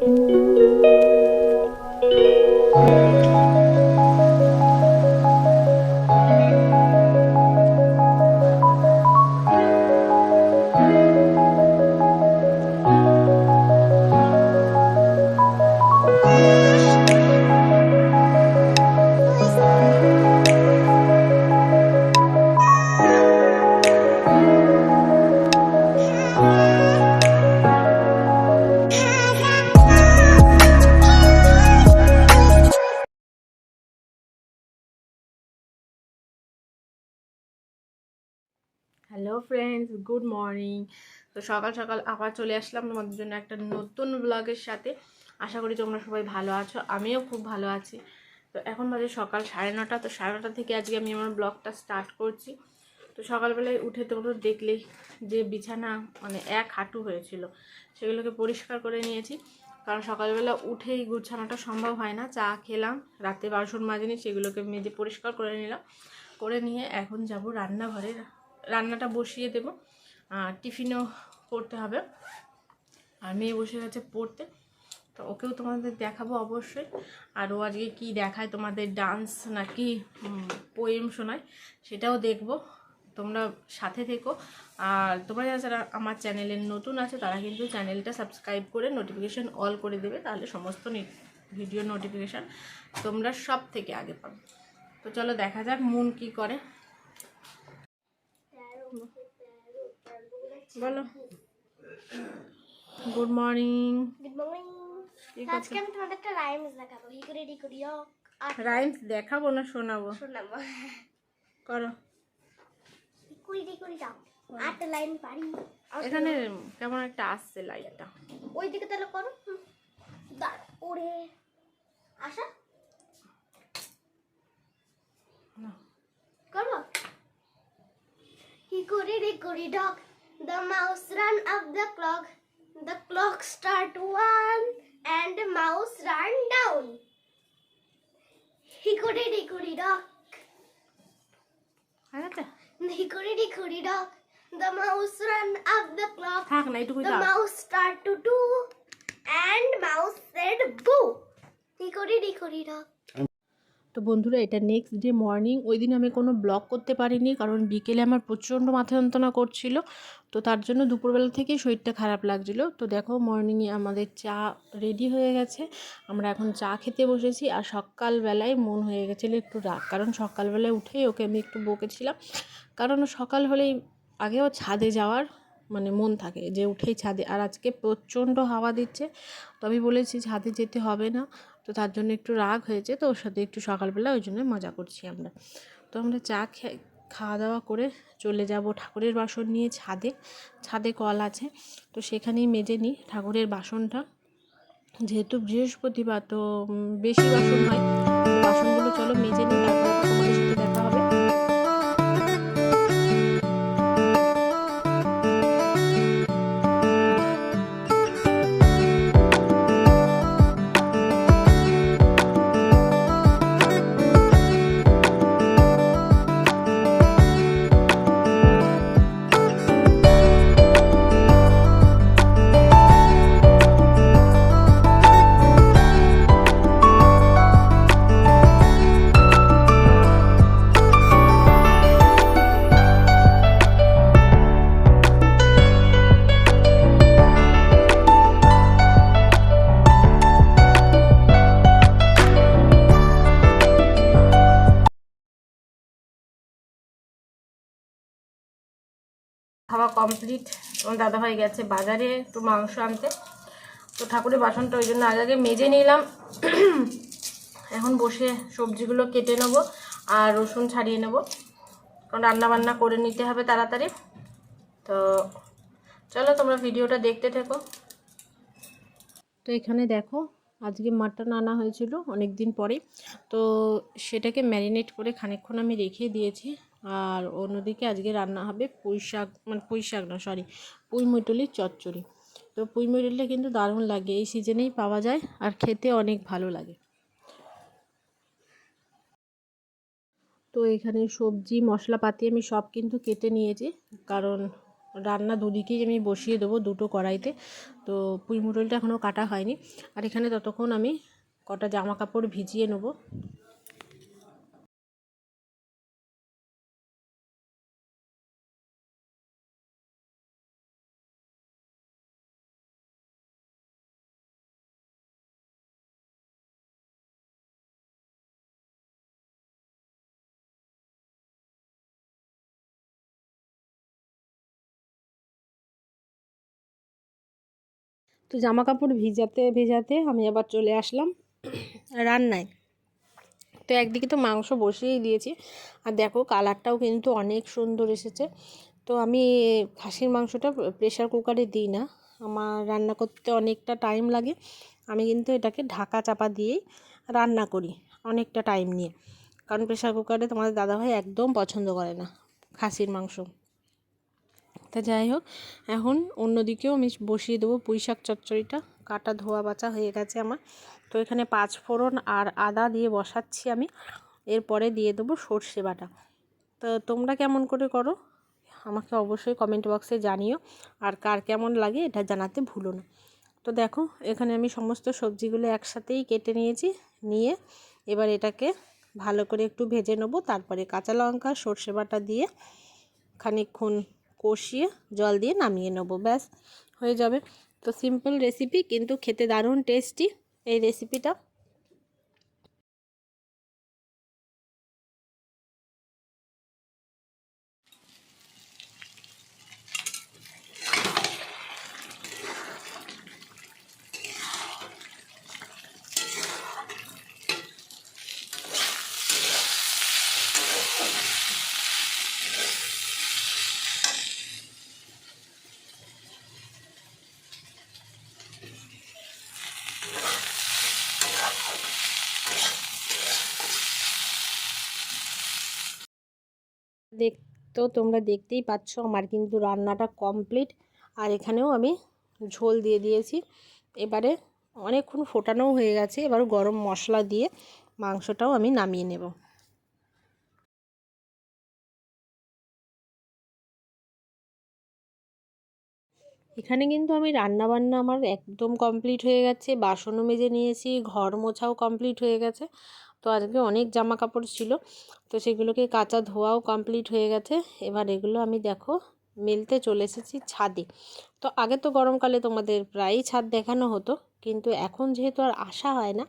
Música good morning. তো সকাল সকাল আবার চলে আসলাম তোমাদের জন্য একটা নতুন ব্লগের সাথে। আশা করি তোমরা সবাই ভালো আছো, আমিও খুব ভালো আছি। তো এখন বাজে সকাল সাড়ে নটা, তো সাড়ে নটা থেকে আজকে আমি আমার ব্লগটা স্টার্ট করছি। তো সকালবেলায় উঠে তোমরা দেখলেই যে বিছানা মানে এক হাঁটু হয়েছিল, সেগুলোকে পরিষ্কার করে নিয়েছি। কারণ সকালবেলা উঠেই গুছানোটা সম্ভব হয় না, চা খেলাম রাতে বাসন মাজিনি, সেগুলোকে মেজে পরিষ্কার করে নিলাম। করে নিয়ে এখন যাব রান্নাঘরে। রান্নাটা বসিয়ে দেবো। আর টিফিনও করতে হবে। আর মেয়ে বসে গেছে পড়তে। তো ওকেও তোমাদের দেখাবো অবশ্যই। আর ও আজকে কী দেখায় তোমাদের ডান্স নাকি পোয়েম শোনায় সেটাও দেখব। তোমরা সাথে থেকো। আর তোমরা যারা আমার চ্যানেলে নতুন আছে, তারা কিন্তু চ্যানেলটা সাবস্ক্রাইব করে নোটিফিকেশান অল করে দেবে। তাহলে সমস্ত ভিডিও নোটিফিকেশান তোমরা সব থেকে আগে পাবে। তো চলো দেখা যাক মন কি করে। বলো। গুড মর্নিং গুড মর্নিং আজকে আমি তোমাদের একটা রাইমস দেখাবো হিকুরি ডিকুরি আর রাইমস দেখাবো না শোনাবো? শোনাবো। করো। হিকুরি ডিকুরি যাও। আটটা লাইন পারি। এখানে কেমন একটা আসছে লাইটটা ওই দিকে তাহলে করো। ওরে। আশা না। করব hickory dickory dock The mouse ran up the clock. The clock start one and the mouse ran down. Hickory dickory dock. Hickory dickory dock. The mouse ran up the clock. The mouse start to do and mouse said boo. Hickory dickory dock. তো বন্ধুরা, এটা next day morning ওই দিন আমি কোনো blog করতে পারিনি, কারণ বিকেলে আমার প্রচণ্ড মাথা যন্ত্রণা করছিল। তো তার জন্য দুপুরবেলা থেকেই শরীরটা খারাপ লাগছিল। তো দেখো মর্নিংয়ে আমাদের চা রেডি হয়ে গেছে। আমরা এখন চা খেতে বসেছি, আর সকালবেলায় মন হয়ে গেছিল একটু রাগ কারণ সকালবেলায় উঠেই ওকে আমি একটু বকেছিলাম। কারণ সকাল হলেই আগেও ছাদে যাওয়ার মানে মন থাকে যে উঠেই ছাদে। আর আজকে প্রচণ্ড হাওয়া দিচ্ছে। তো আমি বলেছি ছাদে যেতে হবে না। তো তার জন্য একটু রাগ হয়েছে। তো ওর সাথে একটু সকালবেলা ওই জন্য মজা করছি আমরা। তো আমরা চা খেয়ে খাওয়া দাওয়া করে চলে যাব ঠাকুরের বাসন নিয়ে ছাদে। ছাদে কল আছে। তো সেখানেই মেজে নিই ঠাকুরের বাসনটা। যেহেতু বৃহস্পতিবার, তো বেশি বাসন হয়। বাসনগুলো চলো মেজে নিই, তারপরে তোমাদের সাথে দেখা খাওয়া কমপ্লিট আমার দাদাভাই গেছে বাজারে একটু মাংস আনতে। তো ঠাকুরের বাসনটা ওই জন্য আগে আগে মেজে নিলাম। এখন বসে সবজিগুলো কেটে নেব আর রসুন ছাড়িয়ে নেব। কারণ রান্না বান্না করে নিতে হবে তাড়াতাড়ি। তো চলো তোমরা ভিডিওটা দেখতে থেকো। তো এখানে দেখো, আজকে মাটন আনা হয়েছিল অনেক দিন পরে। তো সেটাকে ম্যারিনেট করে খানিকক্ষণ আমি রেখে দিয়েছি। আর অন্যদিকে আজকে রান্না হবে পুঁই শাক মানে পুঁই শাক না সরি পুঁই মুটলির চচ্চড়ি। তো পুঁই মুটলিটা কিন্তু দারুণ লাগে, এই সিজনেই পাওয়া যায় আর খেতে অনেক ভালো লাগে। তো এখানে সবজি, মশলাপাতি আমি সব কিন্তু কেটে নিয়েছি, কারণ রান্না দুদিকেই আমি বসিয়ে দেবো দুটো কড়াইতে। তো পুঁই মুরলটা এখনও কাটা হয়নি, আর এখানে ততক্ষণ আমি কটা জামা কাপড় ভিজিয়ে নেব। তো জামা কাপড় ভিজাতে, ভেজাতে আমি আবার চলে আসলাম রান্নায়। তো একদিকে তো মাংস বসিয়েই দিয়েছি। আর দেখো কালারটাও কিন্তু অনেক সুন্দর এসেছে। তো আমি খাসির মাংসটা প্রেশার কুকারে দিই না। আমার রান্না করতে অনেকটা টাইম লাগে। আমি কিন্তু এটাকে ঢাকা চাপা দিয়েই রান্না করি অনেকটা টাইম নিয়ে। কারণ প্রেশার কুকারে তোমাদের দাদাভাই একদম পছন্দ করে না খাসির মাংস। তা যাই হোক, এখন অন্যদিকেও আমি বসিয়ে দেবো পুঁই শাক চচ্চড়িটা। কাটা ধোয়া বাছা হয়ে গেছে আমার। তো এখানে পাঁচ ফোড়ন আর আদা দিয়ে বসাচ্ছি আমি। এরপরে দিয়ে দেবো সর্ষে বাটা। তো তোমরা কেমন করে করো? আমাকে অবশ্যই কমেন্ট বক্সে জানিও। আর কার কেমন লাগে এটা জানাতে ভুলো না। তো দেখো, এখানে আমি সমস্ত সবজিগুলো একসাথেই কেটে নিয়েছি। নিয়ে এবার এটাকে ভালো করে একটু ভেজে নেব। তারপরে কাঁচা লঙ্কা, সর্ষে বাটা দিয়ে খানিকক্ষণ কষিয়ে জল দিয়ে নামিয়ে নেব, ব্যাস, হয়ে যাবে। তো সিম্পল রেসিপি কিন্তু খেতে দারুণ টেস্টি এই রেসিপিটা দেখ তো তোমরা দেখতেই পাচ্ছ আমার কিন্তু রান্নাটা কমপ্লিট আর এখানেও আমি ঝোল দিয়ে দিয়েছি। এবারে অনেকক্ষণ ফোটানোও হয়ে গেছে। এবার গরম মশলা দিয়ে মাংসটাও আমি নামিয়ে নেব। এখানে কিন্তু আমি রান্না বান্না আমার একদম কমপ্লিট হয়ে গেছে। বাসনও মেজে নিয়েছি, ঘর মোছাও কমপ্লিট হয়ে গেছে। তো আজকে অনেক জামা কাপড় ছিল। তো সেগুলোকে কাঁচা ধোয়াও কমপ্লিট হয়ে গেছে। এবার এগুলো আমি দেখো, মেলতে চলে এসেছি ছাদে। তো আগে তো গরমকালে তোমাদের প্রায়ই ছাদ দেখানো হতো, কিন্তু এখন যেহেতু আর আসা হয় না,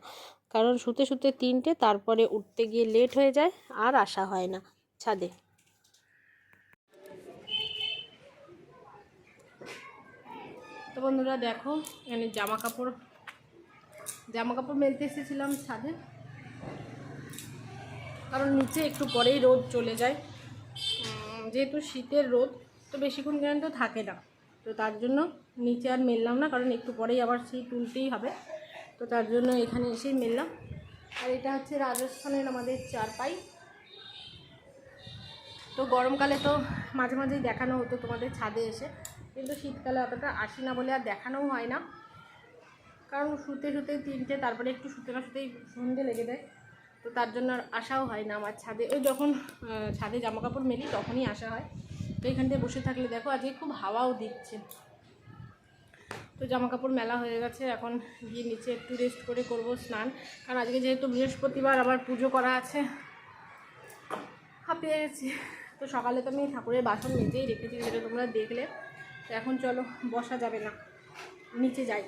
কারণ শুতে শুতে তিনটে, তারপরে উঠতে গিয়ে লেট হয়ে যায়, আর আসা হয় না ছাদে। তো বন্ধুরা দেখো, এখানে জামা কাপড় জামা কাপড় মেলতে এসেছিলাম ছাদে। কারণ নিচে একটু পরেই রোদ চলে যায়। যেহেতু শীতের রোদ, তো বেশিক্ষণ পর্যন্ত থাকে না। তো তার জন্য নিচে আর মেললাম না, কারণ একটু পরেই আবার সেই তুলতেই হবে। তো তার জন্য এখানে এসেই মেললাম। আর এটা হচ্ছে রাজস্থানের আমাদের চারপাই। তো গরমকালে তো মাঝে মাঝেই দেখানো হতো তোমাদের ছাদে এসে, কিন্তু শীতকালে অতটা আসি না বলে আর দেখানোও হয় না। কারণ শুতে শুতে তিনটে, তারপরে একটু শুতে না শুতেই সন্ধে লেগে দেয় তো তার জন্য আসাও হয় না আমার ছাদে। ওই যখন ছাদে জামা কাপড় মেলি তখনই আসা হয়। তো এখান থেকে বসে থাকলে দেখো আজকে খুব হাওয়াও দিচ্ছে। তো জামা কাপড় মেলা হয়ে গেছে, এখন গিয়ে নিচে একটু রেস্ট করে করব স্নান। কারণ আজকে যেহেতু বৃহস্পতিবার, আবার পুজো করা আছে। হাঁপিয়ে গেছি। তো সকালে তো আমি ঠাকুরের বাসন মেজেই রেখেছি যেটা তোমরা দেখলে। তো এখন চলো, বসা যাবে না। নিচে যাই।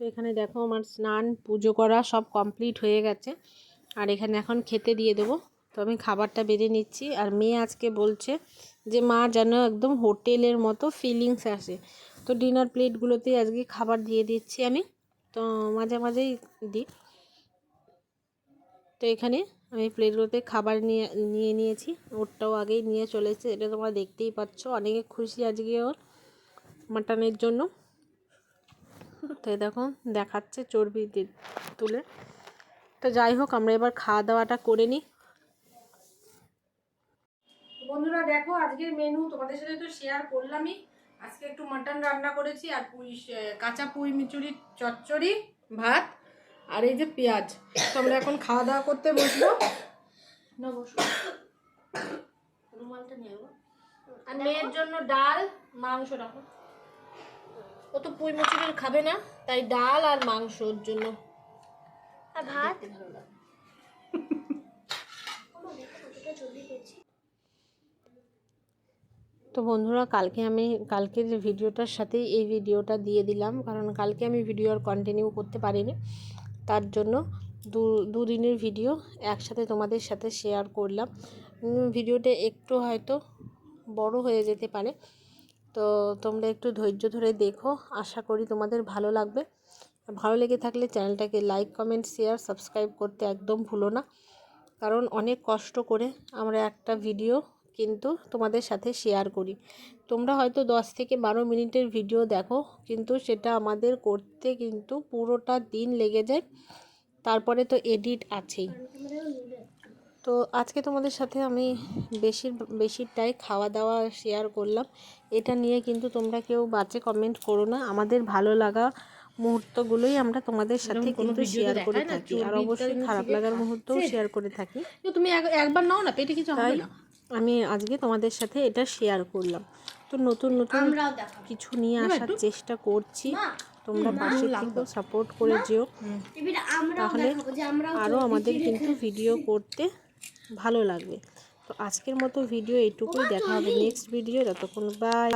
তো এখানে দেখো আমার স্নান, পুজো করা সব কমপ্লিট হয়ে গেছে। আর এখানে এখন খেতে দিয়ে দেবো। তো আমি খাবারটা বেড়ে নিচ্ছি। আর মেয়ে আজকে বলছে যে, মা, যেন একদম হোটেলের মতো ফিলিংস আসে। তো ডিনার প্লেটগুলোতেই আজকে খাবার দিয়ে দিচ্ছি আমি। তো মাঝে মাঝেই দিই। তো এখানে আমি প্লেটগুলোতে খাবার নিয়ে নিয়ে নিয়েছি। ওরটাও আগেই নিয়ে চলেছে। এটা তোমরা দেখতেই পাচ্ছ। অনেকে খুশি আজকে ওর মাটনের জন্য। তো দেখো দেখাচ্ছে চর্বি তুলে। তো যাই হোক আমরা এবার খাওয়া দাওয়াটা করে নিই বন্ধুরা দেখো আজকের মেনু তোমাদের সাথে তো শেয়ার করলামই। আজকে একটু মাটন রান্না করেছি আর পুঁই কাঁচা পুঁই মিচুরি চচ্চড়ি ভাত আর এই যে পেঁয়াজ। তো আমরা এখন খাওয়া দাওয়া করতে বসবো। না বসো। রুমালটা নিয়ে আর মেয়ের জন্য ডাল মাংস রাখো। ও তো পুঁই মুচুরি খাবে না তাই ডাল আর মাংস ওর জন্য। আর ভাত? তো বন্ধুরা কালকে আমি কালকের ভিডিওটার সাথেই এই ভিডিওটা দিয়ে দিলাম কারণ কালকে আমি ভিডিও আর কন্টিনিউ করতে পারিনি। তার জন্য দু দুদিনের ভিডিও একসাথে তোমাদের সাথে শেয়ার করলাম। ভিডিওটা একটু হয়তো বড় হয়ে যেতে পারে। তো তোমরা একটু ধৈর্য ধরে দেখো, আশা করি তোমাদের ভালো লাগবে। ভালো লেগে থাকলে চ্যানেলটাকে লাইক কমেন্ট শেয়ার সাবস্ক্রাইব করতে একদম ভুলো না। কারণ অনেক কষ্ট করে আমরা একটা ভিডিও কিন্তু তোমাদের সাথে শেয়ার করি। তোমরা হয়তো দশ থেকে বারো মিনিটের ভিডিও দেখো, কিন্তু সেটা আমাদের করতে কিন্তু পুরোটা দিন লেগে যায়। তারপরে তো এডিট আছেই। তো আজকে তোমাদের সাথে আমি বেশির বেশিরটাই খাওয়া দাওয়া শেয়ার করলাম। এটা নিয়ে কিন্তু তোমরা কেউ বাজে কমেন্ট করো না। আমাদের ভালো লাগা মুহূর্তগুলোই আমরা তোমাদের সাথে কিন্তু শেয়ার করে থাকি। আর অবশ্যই খারাপ লাগার মুহূর্তও শেয়ার করে থাকি। তুমি এক- একবার নাও না পেটে কিছু হবে না। আমি আজকে তোমাদের সাথে এটা শেয়ার করলাম। তো নতুন নতুন কিছু নিয়ে আসার চেষ্টা করছি। তোমরা পাশে থেকে সাপোর্ট করে যেও। তাহলে আরও আমাদের কিন্তু ভিডিও করতে ভালো লাগবে। তো আজকের মতো ভিডিও এইটুকুই দেখা হবে নেক্সট ভিডিও যতক্ষণ বাই